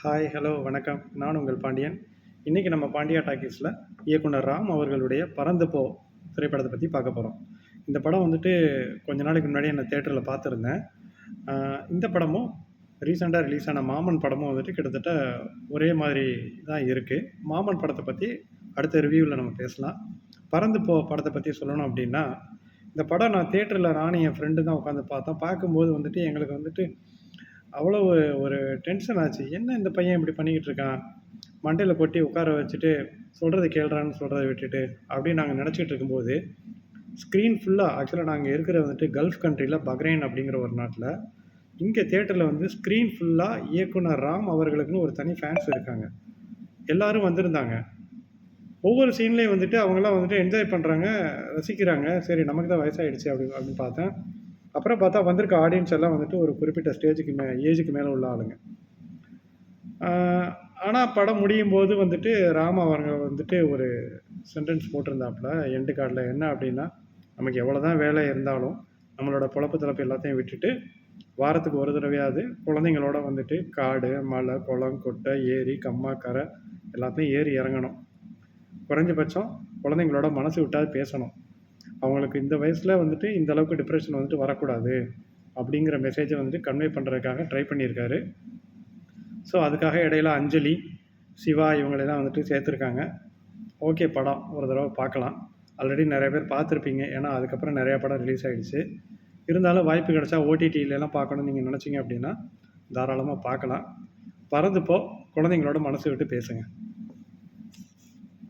Hi hello வணக்கம். நான் உங்கள் பாண்டியன். இன்றைக்கி நம்ம பாண்டியா டாக்கீஸில் இயக்குனர் ராம் அவர்களுடைய பறந்து போ திரைப்படத்தை பற்றி பார்க்க போகிறோம் இந்த படம் வந்துட்டு கொஞ்ச நாளைக்கு முன்னாடி நான் தேட்டரில் பார்த்துருந்தேன். இந்த படமும் ரீசெண்டாக ரிலீஸ் ஆன மாமன் படமும் வந்துட்டு கிட்டத்தட்ட ஒரே மாதிரி தான் இருக்குது மாமன் படத்தை பற்றி அடுத்த ரிவ்யூவில் நம்ம பேசலாம். பறந்து போ படத்தை பற்றி சொல்லணும் அப்படின்னா இந்த படம் நான் தேட்டரில் நானும் என் ஃப்ரெண்டு தான் உட்காந்து பார்த்தோம். பார்க்கும்போது வந்துட்டு எங்களுக்கு வந்துட்டு அவ்வளோ ஒரு டென்ஷன் ஆச்சு. என்ன இந்த பையன் இப்படி பண்ணிக்கிட்டு இருக்கான்? மண்டையில் கொட்டி உட்கார வச்சுட்டு சொல்கிறது கேள்றான்னு சொல்கிறத விட்டுட்டு அப்படின்னு நாங்கள் நினச்சிட்டு இருக்கும்போது ஸ்க்ரீன் ஃபுல்லாக ஆக்சுவலாக நாங்கள் இருக்கிற வந்துட்டு கல்ஃப் கண்ட்ரியில் பக்ரைன் அப்படிங்கிற ஒரு நாட்டில் இங்கே தேட்டரில் வந்து ஸ்க்ரீன் ஃபுல்லாக இயக்குனர் ராம் அவர்களுக்குன்னு ஒரு தனி ஃபேன்ஸ் இருக்காங்க. எல்லோரும் வந்திருந்தாங்க. ஒவ்வொரு சீன்லேயும் வந்துட்டு அவங்களாம் வந்துட்டு என்ஜாய் பண்ணுறாங்க ரசிக்கிறாங்க. சரி நமக்கு தான் வயசாகிடுச்சு அப்படி அப்படின்னு பார்த்தேன். அப்புறம் பார்த்தா வந்திருக்க ஆடியன்ஸ் எல்லாம் வந்துட்டு ஒரு குறிப்பிட்ட ஸ்டேஜுக்கு மே ஏஜுக்கு மேலே உள்ள ஆளுங்க. ஆனால் படம் முடியும் போது வந்துட்டு ராம் அவங்க வந்துட்டு ஒரு சென்டென்ஸ் போட்டிருந்தாப்புல எண்டு கார்டில் என்ன அப்படின்னா நமக்கு எவ்வளோ தான் வேலை இருந்தாலும் நம்மளோட பொழப்பு தலைப்பு எல்லாத்தையும் விட்டுட்டு வாரத்துக்கு ஒரு தடவையாவது குழந்தைங்களோட வந்துட்டு காடு மலை குளம் கொட்டை ஏரி கம்மா கரை எல்லாத்தையும் ஏறி இறங்கணும். குறைஞ்சபட்சம் குழந்தைங்களோட மனசு விட்டாது பேசணும். அவங்களுக்கு இந்த வயசில் வந்துட்டு இந்த அளவுக்கு டிப்ரெஷன் வந்துட்டு வரக்கூடாது அப்படிங்கிற மெசேஜை வந்துட்டு கன்வே பண்ணுறதுக்காக ட்ரை பண்ணியிருக்காரு. ஸோ அதுக்காக இடையில அஞ்சலி சிவா இவங்களெல்லாம் வந்துட்டு சேர்த்துருக்காங்க. ஓகே படம் ஒரு தடவை பார்க்கலாம். ஆல்ரெடி நிறைய பேர் பார்த்துருப்பீங்க. ஏன்னா அதுக்கப்புறம் நிறையா படம் ரிலீஸ் ஆகிடுச்சு இருந்தாலும் வாய்ப்பு கிடைச்சா ஓடிடியிலலாம் பார்க்கணும்னு நீங்கள் நினச்சிங்க அப்படின்னா தாராளமாக பார்க்கலாம். பறந்துப்போ குழந்தைங்களோட மனசு விட்டு பேசுங்கள்